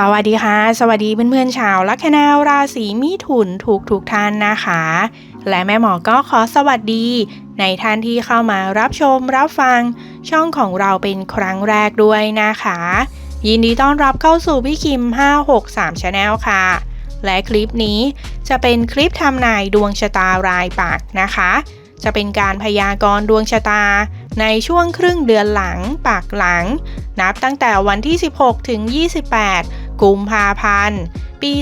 สวัสดีค่ะ สวัสดีเพื่อนๆชาวลัคนาราศีมิถุนทุกทุกท่านนะคะ และแม่หมอก็ขอสวัสดี ในท่านที่เข้ามารับชมรับฟัง ช่องของเราเป็นครั้งแรกด้วยนะคะ ยินดีต้อนรับเข้าสู่พี่คิม 563 Channel ค่ะ และคลิปนี้จะเป็นคลิปทำนายดวงชะตารายปักนะคะ จะเป็นการพยากรณ์ดวงชะตา ในช่วงครึ่งเดือนหลังปากหลัง นับตั้งแต่วันที่ 16 ถึง 28 กุมภาพันธ์ ปี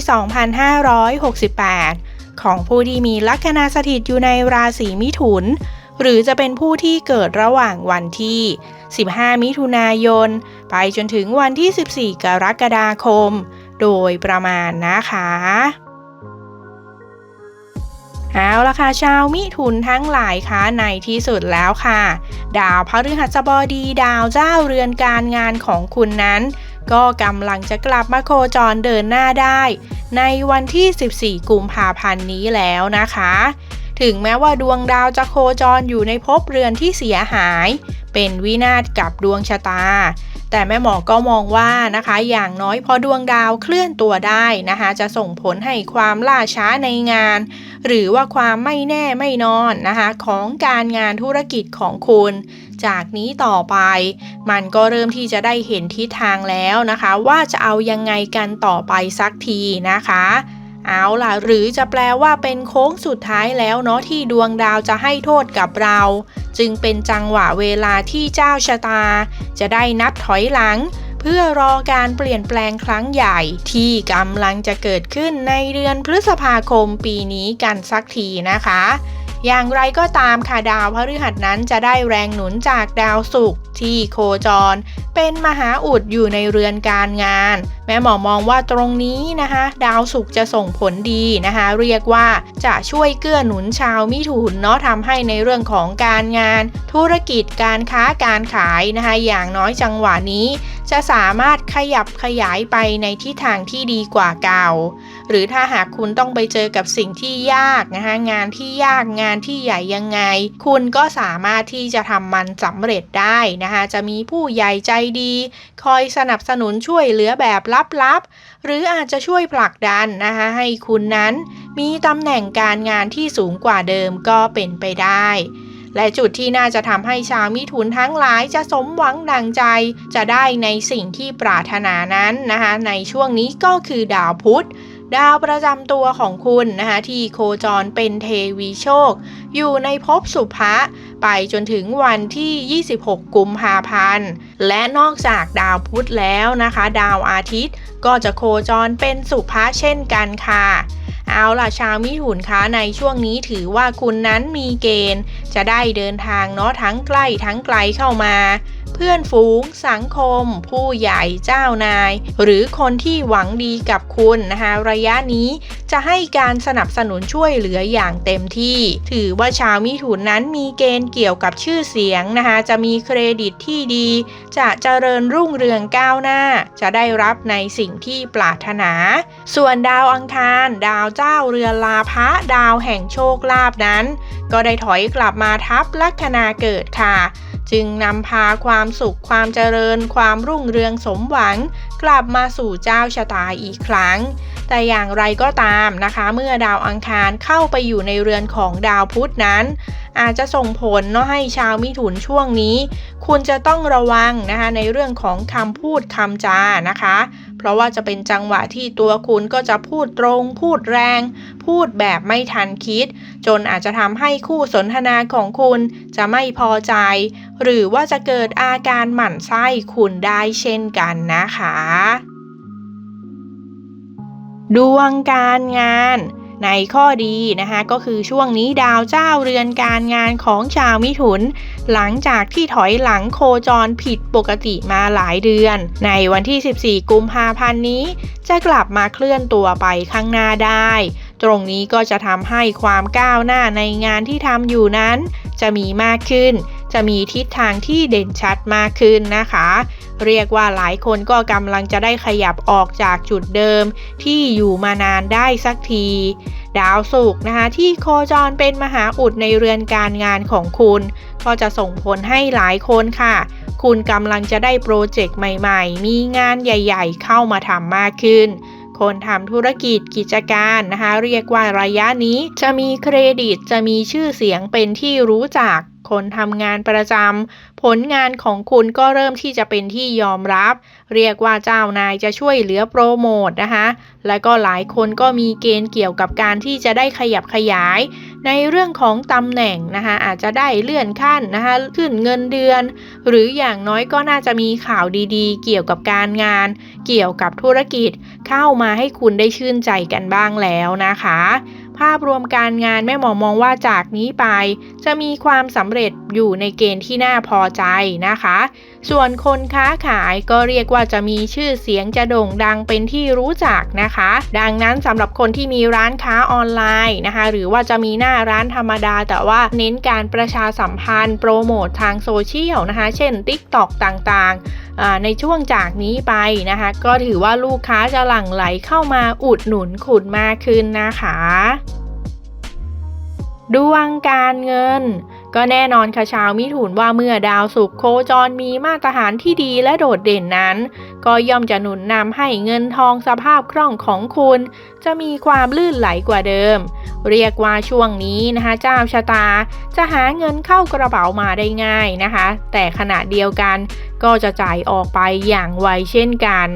2568 ของผู้ที่มีลัคนาสถิตอยู่ในราศีมิถุน หรือจะเป็นผู้ที่เกิดระหว่างวันที่ 15 มิถุนายน ไปจนถึงวันที่ 14 กรกฎาคม โดยประมาณนะคะเอาละค่ะชาวมิถุนทั้งหลายคะในที่สุดแล้วค่ะ ดาวพฤหัสบดีดาวเจ้าเรือนการงานของคุณนั้น ก็กำลังจะกลับมาโคจรเดินหน้าได้ ในวันที่ 14 กุมภาพันธ์นี้แล้วนะคะ ถึงแม้ว่าดวงดาวจะโคจรอยู่ในภพเรือนที่เสียหาย เป็นวินาศกับดวงชะตา แต่แม่หมอก็มองว่านะคะ อย่างน้อยพอดวงดาวเคลื่อนตัวได้นะคะ จะส่งผลให้ความล่าช้าในงาน หรือว่าความไม่แน่ไม่นอนนะคะ ของการงานธุรกิจของคุณ จากนี้ต่อไป มันก็เริ่มที่จะได้เห็นทิศทางแล้วนะคะ ว่าจะเอายังไงกันต่อไปสักทีนะคะ เอาล่ะ หรือจะแปลว่าเป็นโค้งสุดท้ายแล้วเนาะที่ดวงดาวจะให้โทษกับเรา จึงเป็นจังหวะเวลาที่เจ้าชะตา จะได้นับถอยหลัง เพื่อรอการเปลี่ยนแปลงครั้งใหญ่ ที่กำลังจะเกิดขึ้นในเดือนพฤษภาคมปีนี้กันสักทีนะคะ อย่างไรก็ตามค่ะดาวพฤหัสนั้นจะได้แรงหนุนจากดาวศุกร์ที่โคจร เป็นมหาอุดอยู่ในเรือนการงาน แม่หมอมองว่าตรงนี้นะคะ ดาวศุกร์จะส่งผลดีนะคะ เรียกว่าจะช่วยเกื้อหนุนชาวมิถุนเนาะทำให้ในเรื่องของการงาน ธุรกิจการค้าการขายนะคะ อย่างน้อยจังหวะนี้ จะสามารถขยับขยายไปในทิศทางที่ดีกว่าเก่า หรือถ้าหากคุณต้องไปเจอกับสิ่งที่ยากนะคะงานที่ยากงานานที่ใหญ่ยังไง คุณก็สามารถที่จะทำมันสำเร็จได้นะคะ จะมีผู้ใหญ่ใจดี คอยสนับสนุนช่วยเหลือแบบลับๆ หรืออาจจะช่วยผลักดันนะคะให้คุณนั้นมีตำแหน่งการงานที่สูงกว่าเดิมก็เป็นไปได้และจุดที่น่าจะทำให้ชาวมิถุนทั้งหลายจะสมหวังดังใจ จะได้ในสิ่งที่ปรารถนานั้นนะคะในช่วงนี้ก็คือดาวพุธ ดาวประจำตัวของคุณนะคะที่โคจรเป็นเทวีโชค อยู่ในภพสุภะไปจนถึงวันที่ 26 กุมภาพันธ์ และนอกจากดาวพุธแล้วนะคะ ดาวอาทิตย์ก็จะโคจรเป็นสุภะเช่นกันค่ะเอาล่ะชาวมิถุนคะในช่วงนี้ถือว่าคุณนั้นมีเกณฑ์ จะได้เดินทางเนาะทั้งใกล้ทั้งไกลเข้ามา เพื่อนฝูง สังคม ผู้ใหญ่เจ้านาย หรือคนที่หวังดีกับคุณนะคะระยะนี้จะให้การสนับสนุนช่วยเหลืออย่างเต็มที่ ถือว่าชาวมิถุนนั้นมีเกณฑ์เกี่ยวกับชื่อเสียงนะคะจะมีเครดิตที่ดี จะเจริญรุ่งเรืองก้าวหน้า จะได้รับในสิ่งที่ปรารถนา ส่วนดาวอังคาร ดาวเจ้าเรือนลาภะดาวแห่งโชคลาภนั้น ก็ได้ถอยกลับมาทับลัคนาเกิดค่ะ จึงนำพาความสุขความเจริญ ความรุ่งเรืองสมหวัง กลับมาสู่เจ้าชะตาอีกครั้ง แต่อย่างไรก็ตามนะคะ เมื่อดาวอังคารเข้าไปอยู่ในเรือนของดาวพุธนั้น อาจจะส่งผลเนาะให้ชาวมิถุนช่วงนี้ คุณจะต้องระวังนะคะในเรื่องของคำพูดคำจานะคะ เพราะว่าจะเป็นจังหวะที่ตัวคุณก็จะพูดตรง พูดแรง พูดแบบไม่ทันคิด จนอาจจะทำให้คู่สนทนาของคุณจะไม่พอใจ หรือว่าจะเกิดอาการหมั่นไส้คุณได้เช่นกันนะคะ ดวงการงาน ในข้อดีนะคะก็คือช่วงนี้ดาวเจ้าเรือนการงานของชาวมิถุน หลังจากที่ถอยหลังโคจรผิดปกติมาหลายเดือน ในวันที่ 14 กุมภาพันธ์นี้ จะกลับมาเคลื่อนตัวไปข้างหน้าได้ ตรงนี้ก็จะทำให้ความก้าวหน้าในงานที่ทำอยู่นั้น จะมีมากขึ้น จะมีทิศทางที่เด่นชัดมากขึ้นนะคะ เรียกว่าหลายคนก็กำลังจะได้ขยับออกจากจุดเดิม ที่อยู่มานานได้สักที ดาวศุกร์นะคะที่โคจรเป็นมหาอุดในเรือนการงานของคุณ ก็จะส่งผลให้หลายคนค่ะ คุณกำลังจะได้โปรเจกต์ใหม่ๆ มีงานใหญ่ๆ เข้ามาทำมากขึ้นคนทำธุรกิจกิจการนะคะ เรียกว่าระยะนี้จะมีเครดิตจะมีชื่อเสียงเป็นที่รู้จัก คนทำงานประจำผลงานของคุณก็เริ่มที่จะเป็นที่ยอมรับ เรียกว่าเจ้านายจะช่วยเหลือโปรโมทนะคะและก็หลายคนก็มีเกณฑ์เกี่ยวกับการที่จะได้ขยับขยาย ในเรื่องของตำแหน่งนะคะอาจจะได้เลื่อนขั้นนะคะขึ้นเงินเดือน หรืออย่างน้อยก็น่าจะมีข่าวดีๆ เกี่ยวกับการงาน เกี่ยวกับธุรกิจเข้ามาให้คุณได้ชื่นใจกันบ้างแล้วนะคะ ภาพรวมการงานแม่หมอมองว่าจากนี้ไป จะมีความสำเร็จอยู่ในเกณฑ์ที่น่าพอใจนะคะ ส่วนคนค้าขายก็เรียกว่าจะมีชื่อเสียงจะโด่งดังเป็นที่รู้จักนะคะ ดังนั้นสำหรับคนที่มีร้านค้าออนไลน์นะคะ หรือว่าจะมีหน้าร้านธรรมดา แต่ว่าเน้นการประชาสัมพันธ์ โปรโมททางโซเชียลนะคะ เช่น TikTok ต่างๆในช่วงจากนี้ไปนะคะ ก็ถือว่าลูกค้าจะหลั่งไหลเข้ามาอุดหนุนคุณมากขึ้นนะคะ ดวงการเงิน ก็แน่นอนค่ะชาวมิถุนว่าเมื่อดาวศุกร์โคจรมีมาตรฐานที่ดีและโดดเด่นนั้น ก็ย่อมจะหนุนนำให้เงินทองสภาพคล่องของคุณ จะมีความลื่นไหลกว่าเดิม เรียกว่าช่วงนี้นะคะเจ้าชะตา จะหาเงินเข้ากระเป๋ามาได้ง่ายนะคะ แต่ขณะเดียวกันก็จะจ่ายออกไปอย่างไวเช่นกัน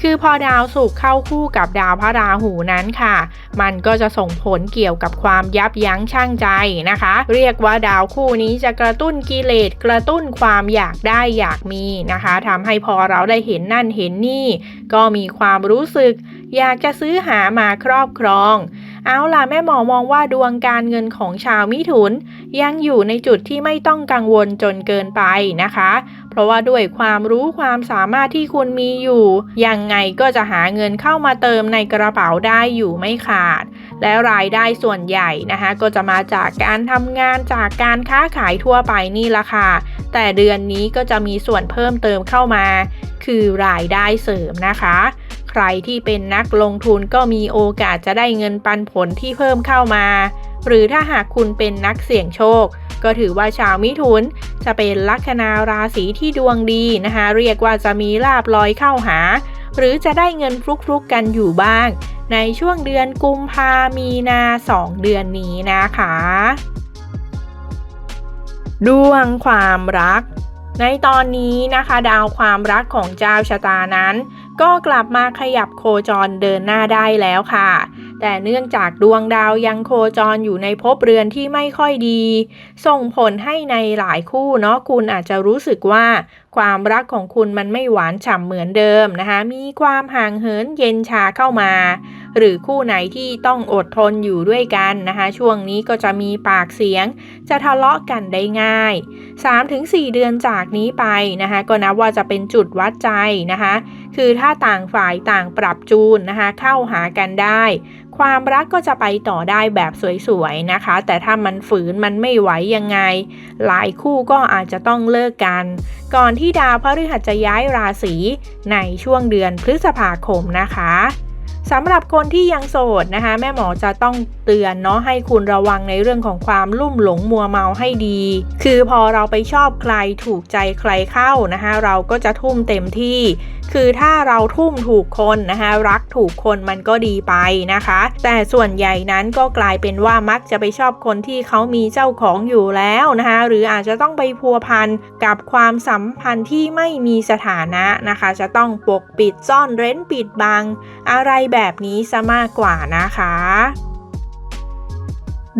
คือพอดาวศุกร์เข้าคู่กับดาวพระราหูนั้นค่ะ มันก็จะส่งผลเกี่ยวกับความยับยั้งชั่งใจนะคะ เรียกว่าดาวคู่นี้จะกระตุ้นกิเลสกระตุ้นความอยากได้อยากมีนะคะทำให้พอเราได้เห็นนั่นเห็นนี่ ก็มีความรู้สึก อยากจะซื้อหามาครอบครอง เอาล่ะแม่หมอมองว่าดวงการเงินของชาวมิถุน ยังอยู่ในจุดที่ไม่ต้องกังวลจนเกินไปนะคะ เพราะว่าด้วยความรู้ความสามารถที่คุณมีอยู่ ยังไงก็จะหาเงินเข้ามาเติมในกระเป๋าได้อยู่ไม่ขาด และรายได้ส่วนใหญ่นะคะ ก็จะมาจากการทำงานจากการค้าขายทั่วไปนี่ละค่ะ แต่เดือนนี้ก็จะมีส่วนเพิ่มเติมเข้ามา คือรายได้เสริมนะคะ ใครที่เป็นนักลงทุนก็มีโอกาสจะได้เงินปันผลที่เพิ่มเข้ามา หรือถ้าหากคุณเป็นนักเสี่ยงโชค ก็ถือว่าชาวมิถุน จะเป็นลัคนาราศีที่ดวงดีนะคะ เรียกว่าจะมีลาบลอยเข้าหา หรือจะได้เงินฟลุกๆกันอยู่บ้าง ในช่วงเดือนกุมภามีนา 2 เดือนนี้นะคะ ดวงความรัก ในตอนนี้นะคะดาวความรักของเจ้าชะตานั้น ก็กลับมาขยับโคจรเดินหน้าได้แล้วค่ะแต่เนื่องจากดวงดาวยังโคจรอยู่ในภพเรือนที่ไม่ค่อยดี ส่งผลให้ในหลายคู่เนาะคุณอาจจะรู้สึกว่าความรักของคุณมันไม่หวานฉ่ำเหมือนเดิมนะคะ มีความห่างเหินเย็นชาเข้ามา หรือคู่ไหนที่ต้องอดทนอยู่ด้วยกันนะคะ ช่วงนี้ก็จะมีปากเสียง จะทะเลาะกันได้ง่าย 3-4 เดือนจากนี้ไปนะคะ ก็นับว่าจะเป็นจุดวัดใจนะคะ คือถ้าต่างฝ่ายต่างปรับจูนนะคะ เข้าหากันได้ความรักก็จะไปต่อได้แบบสวยๆนะคะ แต่ถ้ามันฝืนมันไม่ไหวยังไง หลายคู่ก็อาจจะต้องเลิกกัน ก่อนที่ดาวพฤหัสจะย้ายราศีในช่วงเดือนพฤษภาคมนะคะสำหรับคนที่ยังโสดนะคะ แม่หมอจะต้องเตือนเนาะให้คุณระวังในเรื่องของความลุ่มหลงมัวเมาให้ดี คือพอเราไปชอบใครถูกใจใครเข้านะคะ เราก็จะทุ่มเต็มที่ คือถ้าเราทุ่มถูกคนนะคะรักถูกคนมันก็ดีไปนะคะ แต่ส่วนใหญ่นั้นก็กลายเป็นว่ามักจะไปชอบคนที่เขามีเจ้าของอยู่แล้วนะคะหรืออาจจะต้องไปพัวพันกับความสัมพันธ์ที่ไม่มีสถานะนะคะ จะต้องปกปิดซ่อนเร้นปิดบัง อะไรแบบนี้ซะมากกว่านะคะ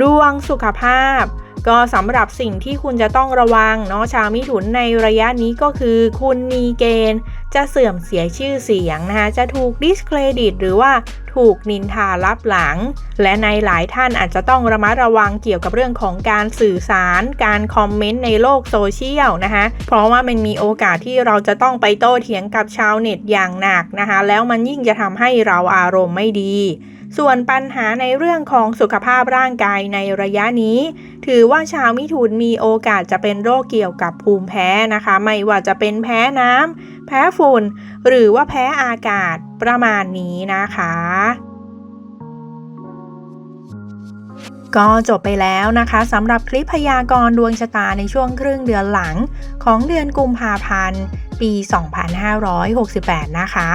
ดวงสุขภาพ ก็สำหรับสิ่งที่คุณจะต้องระวังเนาะชาวมิถุนในระยะนี้ก็คือ คุณมีเกณฑ์ จะเสื่อมเสียชื่อเสียงนะคะจะถูกดิสเครดิตหรือว่าถูกนินทารับหลัง และในหลายท่านอาจจะต้องระมัดระวังเกี่ยวกับเรื่องของการสื่อสาร การคอมเมนต์ในโลกโซเชียลนะคะเพราะว่ามันมีโอกาสที่เราจะต้องไปโต้เถียงกับชาวเน็ตอย่างหนักนะคะแล้วมันยิ่งจะทำให้เราอารมณ์ไม่ดี ส่วนปัญหาในเรื่องของสุขภาพร่างกายในระยะนี้ ถือว่าชาวมิถุนมีโอกาสจะเป็นโรคเกี่ยวกับภูมิแพ้นะคะ ไม่ว่าจะเป็นแพ้น้ำแพ้ฝุ่น หรือว่าแพ้อากาศประมาณนี้นะคะก็จบไปแล้วนะคะสำหรับคลิปพยากรณ์ดวงชะตาในช่วงครึ่งเดือนหลังของเดือนกุมภาพันธ์ ปี 2568 นะคะ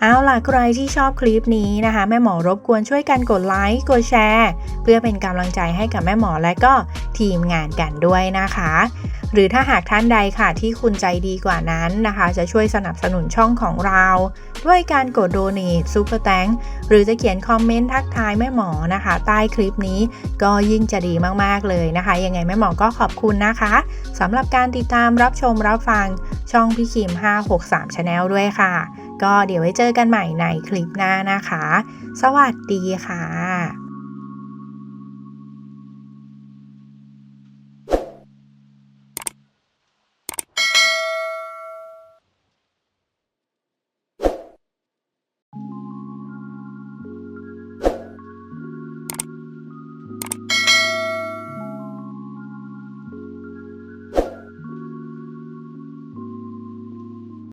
เอาล่ะใครที่ชอบคลิปนี้นะคะ แม่หมอรบกวนช่วยกันกดไลค์กดแชร์ เพื่อเป็นกำลังใจให้กับแม่หมอและก็ทีมงานกันด้วยนะคะ หรือถ้าหากท่านใดค่ะที่คุณใจดีกว่านั้นนะคะ จะช่วยสนับสนุนช่องของเรา ด้วยการกดโดเน t ซูเปอร์แตงหรือจะเขียนคอมเมนต์ทักทายแม่หมอนะคะ ใต้คลิปนี้ก็ยิ่งจะดีมาก ๆ เลยนะคะ ยังไงแม่หมอก็ขอบคุณนะคะสำหรับการติดตามรับชมรับฟังช่องพี่คิม 563 Channel ด้วยค่ะ ก็เดี๋ยวไว้เจอกันใหม่ในคลิปหน้านะคะ สวัสดีค่ะ